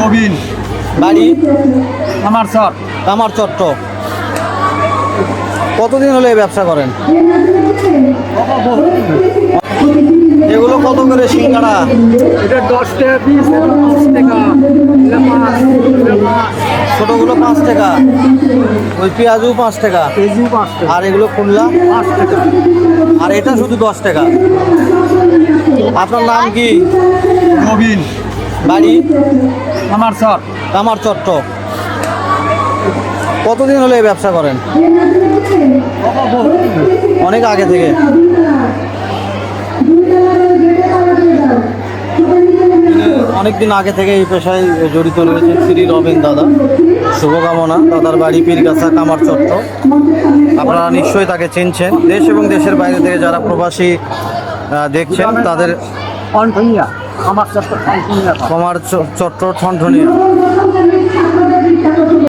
নবীন। বাড়ি? আমার স্যার কামার চট্ট। কতদিন হলে এই ব্যবসা করেন? এগুলো কত করে সিঙ্গাড়া এটা দশ টাকা পিস পাঁচ টাকা। ছোটগুলো পাঁচ টাকা। ওই পেঁয়াজু পাঁচ টাকা। পাঁচ টাকা। আর এগুলো খুললা পাঁচ টাকা। আর এটা শুধু দশ টাকা। আপনার নাম কি? নবীন। বাড়ি? আমার স্যার কামার চট্ট কতদিন হলে এই ব্যবসা করেন? অনেক আগে থেকে। অনেক দিন আগে থেকে এই পেশায় জড়িত রয়েছেন শ্রী রবেন দাদা। শুভকামনা দাদার বাড়ি পীরগাছা কামার চত্ব আপনারা নিশ্চয়ই তাকে চিনছেন। দেশ এবং দেশের বাইরে থেকে যারা প্রবাসী দেখছেন তাদের আমার চট্ট ঠনঠনিয়া আমার চট্ট ঠনঠনিয়া।